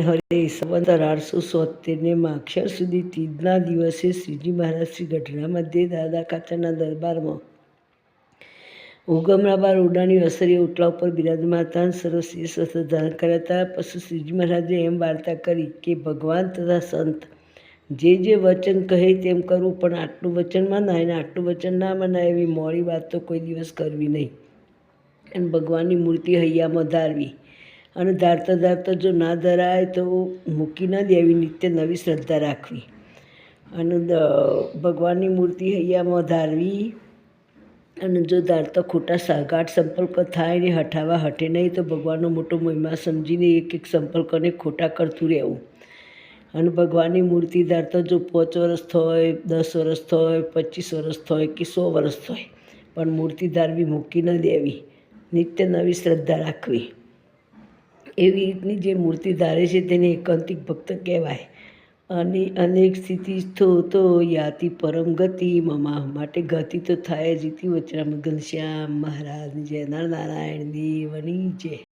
હરે સંવત આઠસો સોતેરને માક્ષર સુધી તીજના દિવસે શ્રીજી મહારાજ શ્રી ગઢડા મધ્યે દાદા કાચાના દરબારમાં ઉગમરા બાર ઉડાની અસરી ઓટલા ઉપર બિરાજમાન હતા અને સર્વ ધારણ કર્યા હતા. પછી શ્રીજી મહારાજે એમ વાર્તા કરી કે, ભગવાન તથા સંત, જે જે વચન કહે તેમ કરવું, પણ આટલું વચન મનાય ને આટલું વચન ના મનાય એવી મોડી વાત તો કોઈ દિવસ કરવી નહીં. અને ભગવાનની મૂર્તિ હૈયામાં ધારવી. અને ધારતા ધારતા જો ના ધરાય તો મૂકી ન દેવી નિત્ય નવી શ્રદ્ધા રાખવી. અને ભગવાનની મૂર્તિ હૈયામાં ધારવી. અને જો ધારતા ખોટા સાગાટ સંપર્ક થાય ને હઠાવા હટે નહીં તો ભગવાનનો મોટો મહિમા સમજીને એક એક સંપર્કને ખોટા કરતું રહેવું. અને ભગવાનની મૂર્તિ ધારતા જો પાંચ વર્ષ થાય, દસ વર્ષ થાય, પચીસ વર્ષ થાય કે સો વર્ષ થાય, પણ મૂર્તિ ધારવી મૂકી ન દેવી. નિત્ય નવી શ્રદ્ધા રાખવી. એવી રીતની જે મૂર્તિ ધારે છે તેને એકાંતિક ભક્ત કહેવાય. અને અનેક સ્થિતિ સ્થો તો યાતિ પરમ ગતિ, મમા માટે ગતિ તો થાય જ ઇતિ વચરામ ઘનશ્યામ મહારાજની જય નારાયણ દેવની જય.